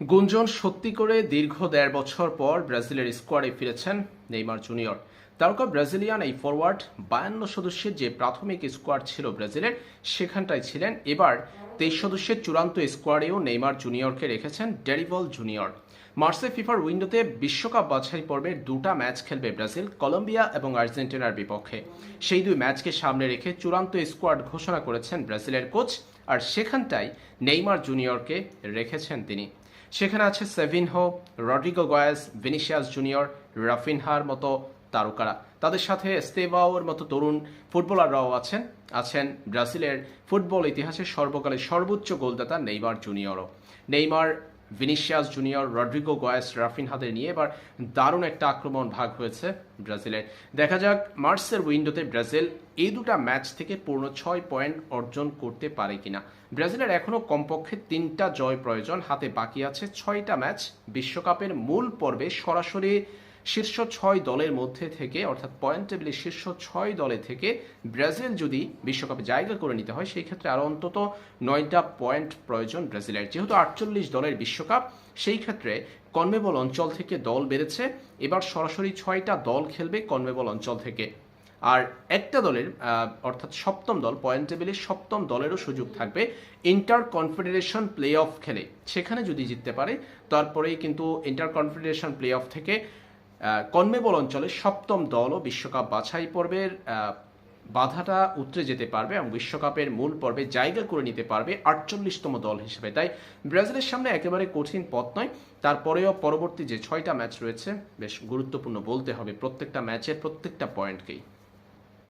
গুঞ্জন সত্যি করে দীর্ঘ দেড় বছর পর ব্রাজিলের স্কোয়াডে ফিরেছেন নেইমার জুনিয়র। তারকা ব্রাজিলিয়ান এই ফরওয়ার্ড বায়ান্ন সদস্যের যে প্রাথমিক স্কোয়াড ছিল ব্রাজিলের, সেখানটায় ছিলেন। এবার তেইশ সদস্যের চূড়ান্ত স্কোয়াডেও নেইমার জুনিয়রকে রেখেছেন ডেরিভল জুনিয়র। মার্সে ফিফার উইন্ডোতে বিশ্বকাপ বাছাই পর্বে দুটা ম্যাচ খেলবে ব্রাজিল, কলম্বিয়া এবং আর্জেন্টিনার বিপক্ষে। সেই দুই ম্যাচকে সামনে রেখে চূড়ান্ত স্কোয়াড ঘোষণা করেছেন ব্রাজিলের কোচ, আর সেখানটায় নেইমার জুনিয়রকে রেখেছেন তিনি। সেখানে আছে Savinho, Rodrygo Goes Vinicius Junior, রাফিনহার মতো তারকারা। তাদের সাথে স্তেবাওর মতো তরুণ ফুটবলাররাও আছেন আছেন ব্রাজিলের ফুটবল ইতিহাসের সর্বকালের সর্বোচ্চ গোলদাতা Neymar জুনিয়রও। Neymar Vinicius junior Rodrygo Goes হাতে নিয়ে এবার দারুণ একটা আক্রমণ ভাগ হয়েছে ব্রাজিলের দেখা যাক মার্চের উইন্ডোতে ব্রাজিল এই দুটা ম্যাচ থেকে পূর্ণ ছয় পয়েন্ট অর্জন করতে পারে কিনা। ব্রাজিলের এখনও কমপক্ষে তিনটা জয় প্রয়োজন, হাতে বাকি আছে ছয়টা ম্যাচ। বিশ্বকাপের মূল পর্বে সরাসরি শীর্ষ ছয় দলের মধ্যে থেকে, অর্থাৎ পয়েন্ট টেবিলের শীর্ষ ছয় দলে থেকে ব্রাজিল যদি বিশ্বকাপে জায়গা করে নিতে হয়, সেই ক্ষেত্রে আরও অন্তত নয়টা পয়েন্ট প্রয়োজন ব্রাজিলের। যেহেতু আটচল্লিশ দলের বিশ্বকাপ, সেই ক্ষেত্রে কনমেবল অঞ্চল থেকে দল বেড়েছে। এবার সরাসরি ছয়টা দল খেলবে কনমেবল অঞ্চল থেকে। আর একটা দলের অর্থাৎ সপ্তম দল পয়েন্ট টেবিলের সপ্তম দলেরও সুযোগ থাকবে। ইন্টার কনফেডারেশন প্লে অফ খেলে। সেখানে যদি জিততে পারে, তারপরেই কিন্তু ইন্টার কনফেডারেশন প্লে অফ থেকে কনমেবল অঞ্চলে সপ্তম দলও বিশ্বকাপ বাছাই পর্বের বাধাটা উতরে যেতে পারবে এবং বিশ্বকাপের মূল পর্বে জায়গা করে নিতে পারবে আটচল্লিশতম দল হিসেবে। তাই ব্রাজিলের সামনে একেবারে কঠিন পথ নয়। তারপরেও পরবর্তী যে ছয়টা ম্যাচ রয়েছে, বেশ গুরুত্বপূর্ণ বলতে হবে প্রত্যেকটা ম্যাচের প্রত্যেকটা পয়েন্টকেই।